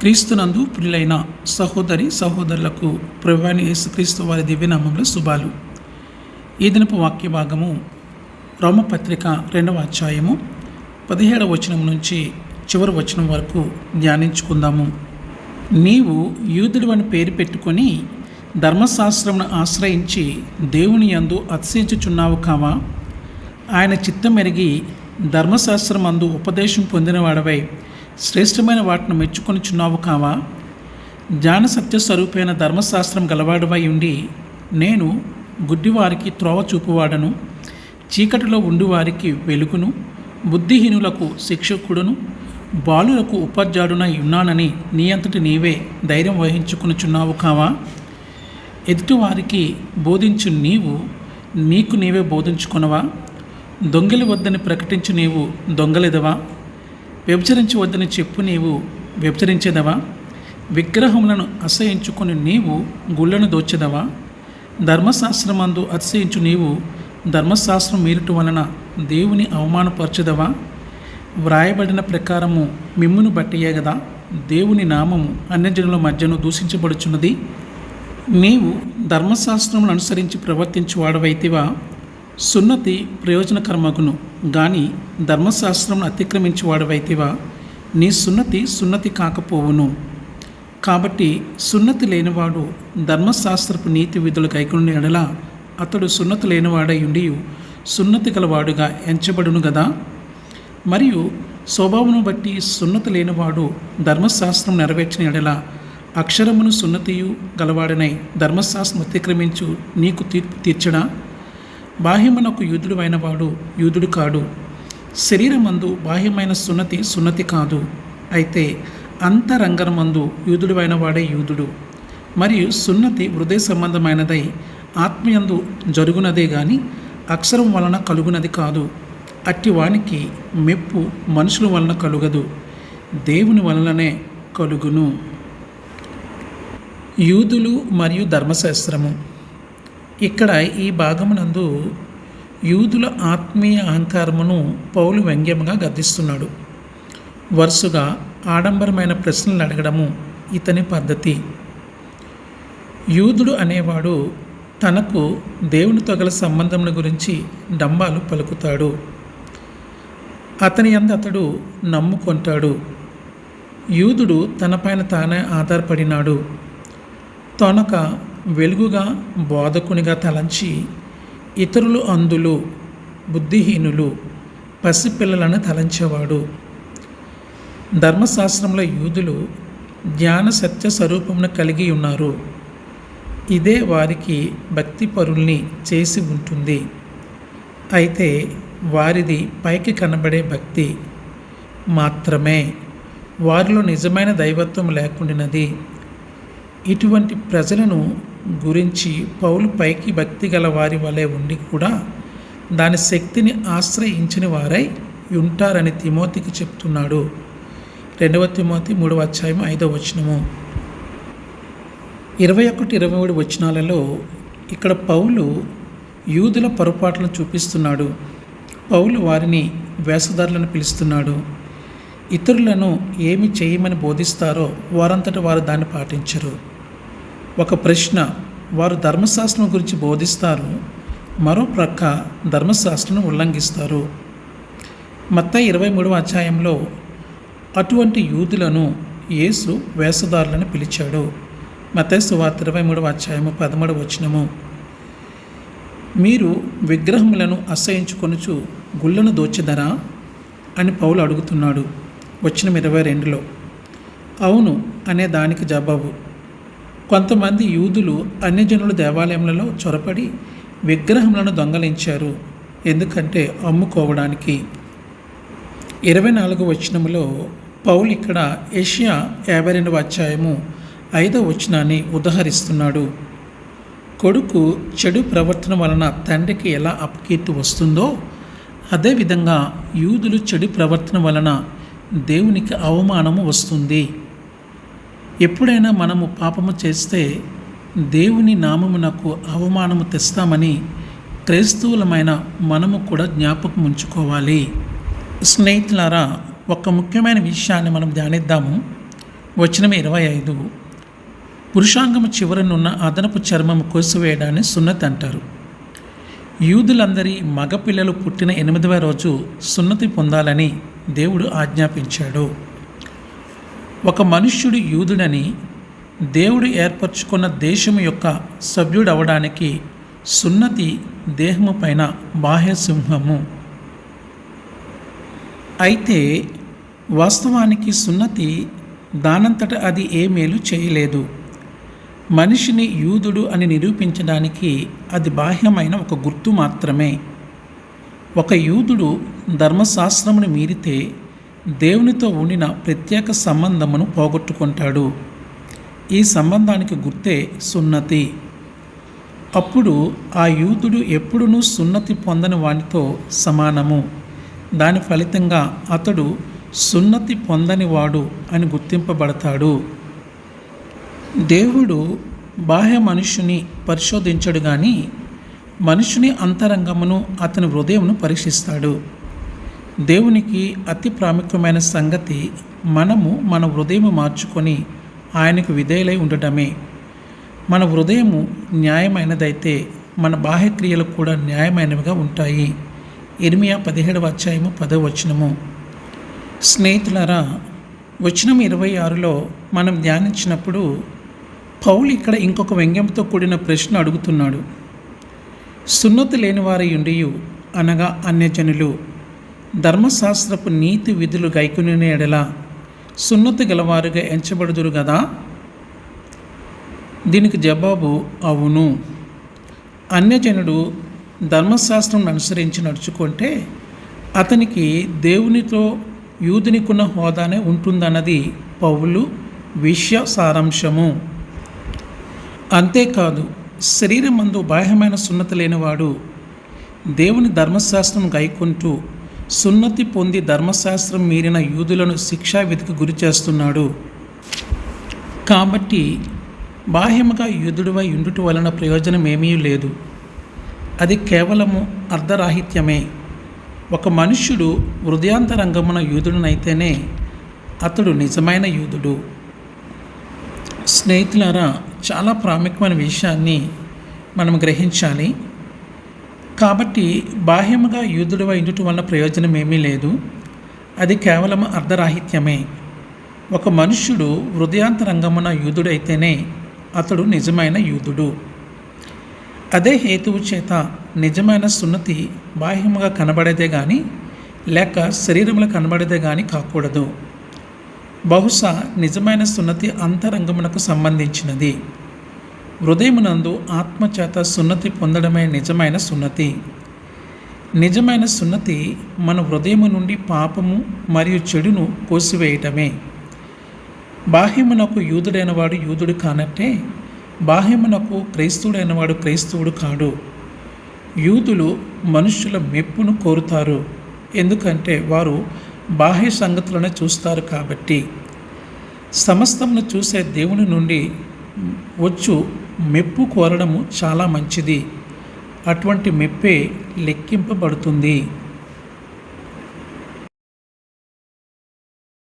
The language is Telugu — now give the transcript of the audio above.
క్రీస్తునందు ప్రియులైన సహోదరి సహోదరులకు ప్రభువాని యేసుక్రీస్తు వారి దివ్యనామంలో శుభాలు. ఈ దినపు వాక్య భాగము రోమపత్రిక రెండవ అధ్యాయము పదిహేడవ వచనం నుంచి చివరి వచనం వరకు ధ్యానించుకుందాము. నీవు యూదుడు అని పేరు పెట్టుకొని ధర్మశాస్త్రమును ఆశ్రయించి దేవుని యందు అతిశించుచున్నావు కావా? ఆయన చిత్తం ఎరిగి ధర్మశాస్త్రం అందు ఉపదేశం పొందినవాడవై శ్రేష్టమైన వాటిని మెచ్చుకొనిచున్నావు కావా? జ్ఞాన సత్య స్వరూపైన ధర్మశాస్త్రం గలవాడువై ఉండి నేను గుడ్డివారికి త్రోవ చూపువాడను చీకటిలో ఉండివారికి వెలుగును బుద్ధిహీనులకు శిక్షకుడును బాలులకు ఉపాధ్యాయుడునై ఉన్నానని నీ అంతటి నీవే ధైర్యం వహించుకునిచున్నావు కావా? ఎదుటివారికి బోధించు నీవు నీకు నీవే బోధించుకునవా? దొంగలి వద్దని ప్రకటించు నీవు దొంగలిదవా? వ్యభిచరించవద్దని చెప్పు నీవు వ్యభిచరించేదవా? విగ్రహములను అసహించుకుని నీవు గుళ్ళను దోచెదవా? ధర్మశాస్త్రమందు అతిశయించు నీవు ధర్మశాస్త్రం మీరుట వలన దేవుని అవమానపరచదవా? వ్రాయబడిన ప్రకారము మిమ్మును బట్టియే కదా దేవుని నామము అన్యజనుల మధ్యను దూషించబడుచున్నది? నీవు ధర్మశాస్త్రమును అనుసరించి ప్రవర్తించు వాడవైతివా సున్నతి ప్రయోజనకరమగును. గాని ధర్మశాస్త్రం అతిక్రమించువాడవైతివా? నీ సున్నతి సున్నతి కాకపోవును. కాబట్టి సున్నతి లేనివాడు ధర్మశాస్త్రపు నీతి విధులు కైకుండా ఎడల అతడు సున్నతి లేనివాడై ఉండి సున్నతి గలవాడుగా ఎంచబడును గదా? మరియు స్వభావమును బట్టి సున్నతి లేనివాడు ధర్మశాస్త్రం నెరవేర్చిన ఎడల అక్షరమును సున్నతియు గలవాడనై ధర్మశాస్త్రం అతిక్రమించు నీకు తీర్పు తీర్చడా? బాహ్యమునకు యూదుడు అయినవాడు యూదుడు కాడు. శరీరమందు బాహ్యమైన సున్నతి సున్నతి కాదు. అయితే అంతరంగనమందు యూదుడు వాడే యూదుడు. మరియు సున్నతి హృదయ సంబంధమైనదై ఆత్మయందు జరుగునదే గాని అక్షరం వలన కలుగునది కాదు. అట్టి వానికి మెప్పు మనుషుల వలన కలుగదు. దేవుని వలననే కలుగును. యూదులు మరియు ధర్మశాస్త్రము. ఇక్కడ ఈ భాగమునందు యూదుల ఆత్మీయ అహంకారమును పౌలు వ్యంగ్యముగా గద్దిస్తున్నాడు. వరుసగా ఆడంబరమైన ప్రశ్నలు అడగడము ఇతని పద్ధతి. యూదుడు అనేవాడు తనకు దేవునితో గల సంబంధముల గురించి డంబాలు పలుకుతాడు. అతని అందు అతడు నమ్ముకుంటాడు. యూదుడు తనపైన తానే ఆధారపడినాడు. తొనక వెలుగుగా బోధకునిగా తలంచి ఇతరులు అందులు బుద్ధిహీనులు పసిపిల్లలను తలంచేవాడు. ధర్మశాస్త్రంలో యూదులు జ్ఞాన సత్య స్వరూపమును కలిగి ఉన్నారు. ఇదే వారికి భక్తి పరుల్ని చేసి ఉంటుంది. అయితే వారిది పైకి కనబడే భక్తి మాత్రమే. వారిలో నిజమైన దైవత్వం లేకుండినది. ఇటువంటి ప్రజలను గురించి పౌలు పైకి భక్తి గల వారి వలె ఉండి కూడా దాని శక్తిని ఆశ్రయించిన వారై ఉంటారని తిమోతికి చెప్తున్నాడు. రెండవ తిమోతి మూడవ అధ్యాయం ఐదవ వచనము. ఇరవై ఒకటి ఇరవై మూడు వచనాలలో ఇక్కడ పౌలు యూదుల పొరపాట్లను చూపిస్తున్నాడు. పౌలు వారిని వేషధారులను పిలుస్తున్నాడు. ఇతరులను ఏమి చేయమని బోధిస్తారో వారంతట వారు దాన్ని పాటించరు. ఒక ప్రశ్న. వారు ధర్మశాస్త్రం గురించి బోధిస్తారు. మరో ప్రక్క ధర్మశాస్త్రం ఉల్లంఘిస్తారు. మత్త ఇరవై మూడవ అధ్యాయంలో అటువంటి యూదులను యేసు వేషధారులను పిలిచాడు. మతేసు వార్త ఇరవై మూడవ అధ్యాయము పదమూడవ వచనము. మీరు విగ్రహములను అసహించుకొనుచు గుళ్ళను దోచెదరా? అని పౌలు అడుగుతున్నాడు. వచ్చిన ఇరవై రెండులో అవును అనే దానికి జవాబు. కొంతమంది యూదులు అన్యజనుల దేవాలయములలో చొరపడి విగ్రహములను దొంగలించారు. ఎందుకంటే అమ్ముకోవడానికి. ఇరవై నాలుగు వచనములో పౌలు ఇక్కడ ఏషియా యాభై రెండవ అధ్యాయము ఐదవ వచనాన్ని ఉదహరిస్తున్నాడు. కొడుకు చెడు ప్రవర్తన వలన తండ్రికి ఎలా అపకీర్తి వస్తుందో అదేవిధంగా యూదులు చెడు ప్రవర్తన వలన దేవునికి అవమానము వస్తుంది. ఎప్పుడైనా మనము పాపము చేస్తే దేవుని నామమునకు అవమానము తెస్తామని క్రైస్తవులమైన మనము కూడా జ్ఞాపకం ఉంచుకోవాలి. స్నేహితులారా ఒక ముఖ్యమైన విషయాన్ని మనం ధ్యానిద్దాము. వచనం ఇరవై ఐదు. పురుషాంగము చివరనున్న అదనపు చర్మము కోసివేయడాన్ని సున్నతి అంటారు. యూదులందరి మగపిల్లలు పుట్టిన ఎనిమిదవ రోజు సున్నతి పొందాలని దేవుడు ఆజ్ఞాపించాడు. ఒక మనుష్యుడు యూదుడని దేవుడు ఏర్పరచుకున్న దేశం యొక్క సభ్యుడవడానికి సున్నతి దేహము పైన బాహ్యసింహము. అయితే వాస్తవానికి సున్నతి దానంతట అది ఏ మేలు చేయలేదు. మనిషిని యూదుడు అని నిరూపించడానికి అది బాహ్యమైన ఒక గుర్తు మాత్రమే. ఒక యూదుడు ధర్మశాస్త్రమును మీరితే దేవునితో ఉండిన ప్రత్యేక సంబంధమును పోగొట్టుకుంటాడు. ఈ సంబంధానికి గుర్తే సున్నతి. అప్పుడు ఆ యూతుడు ఎప్పుడునూ సున్నతి పొందని వానితో సమానము. దాని ఫలితంగా అతడు సున్నతి పొందనివాడు అని గుర్తింపబడతాడు. దేవుడు బాహ్య మనుషుని పరిశోధించడు కానీ మనుషుని అంతరంగమును అతని హృదయమును పరీక్షిస్తాడు. దేవునికి అతి ప్రాముఖ్యమైన సంగతి మనము మన హృదయము మార్చుకొని ఆయనకు విధేయులై ఉండటమే. మన హృదయము న్యాయమైనదైతే మన బాహ్యక్రియలు కూడా న్యాయమైనవిగా ఉంటాయి. ఇర్మియా పదిహేడవ అధ్యాయము పదవ వచనము. స్నేహితులరా వచనం ఇరవై ఆరులో మనం ధ్యానించినప్పుడు పౌలు ఇక్కడ ఇంకొక వ్యంగ్యంతో కూడిన ప్రశ్న అడుగుతున్నాడు. సున్నతి లేని వారి ఉండియు అనగా అన్యజనులు ధర్మశాస్త్రపు నీతి విధులు గైకుని ఎడల సున్నతి గలవారుగా ఎంచబడుదురు కదా దీనికి జవాబు అవును. అన్యజనుడు ధర్మశాస్త్రం అనుసరించి నడుచుకుంటే అతనికి దేవునితో యూదునికున్న హోదానే ఉంటుందన్నది పౌలు విషయ సారాంశము. అంతేకాదు శరీరమందు బాహ్యమైన సున్నత లేనివాడు దేవుని ధర్మశాస్త్రం గైకుంటూ సున్నతి పొంది ధర్మశాస్త్రం మీరిన యూదులను శిక్షా విధికి గురి చేస్తున్నాడు. కాబట్టి బాహ్యముగా యూదుడివై ఉండుట వలన ప్రయోజనం ఏమీ లేదు. అది కేవలము అర్ధరాహిత్యమే. ఒక మనుష్యుడు హృదయాంతరంగమున యూదుడునైతేనే అతడు నిజమైన యూదుడు. స్నేహితులారా చాలా ప్రాముఖ్యమైన విషయాన్ని మనం గ్రహించాలి. కాబట్టి బాహ్యముగా యూదుడివై ఉండుట వలన ప్రయోజనం ఏమీ లేదు. అది కేవలం అర్ధరాహిత్యమే. ఒక మనుష్యుడు హృదయాంతరంగమున యూదుడైతేనే అతడు నిజమైన యూదుడు. అదే హేతువు చేత నిజమైన సున్నతి బాహ్యముగా కనబడేదే కానీ లేక శరీరంలో కనబడేదే కానీ కాకూడదు. బహుశా నిజమైన సున్నతి అంతరంగమునకు సంబంధించినది. హృదయమునందు ఆత్మచేత సున్నతి పొందడమే నిజమైన సున్నతి. నిజమైన సున్నతి మన హృదయము నుండి పాపము మరియు చెడును కోసివేయటమే. బాహ్యమునకు యూదుడైన వాడు యూదుడు కానట్టే బాహ్యమునకు క్రైస్తవుడైన వాడు క్రైస్తవుడు కాడు. యూదులు మనుషుల మెప్పును కోరుతారు. ఎందుకంటే వారు బాహ్య సంగతులను చూస్తారు కాబట్టి. సమస్తమును చూసే దేవుని నుండి వచ్చు మెప్పు కోరడము చాలా మంచిది. అటువంటి మెప్పే లెక్కింపబడుతుంది.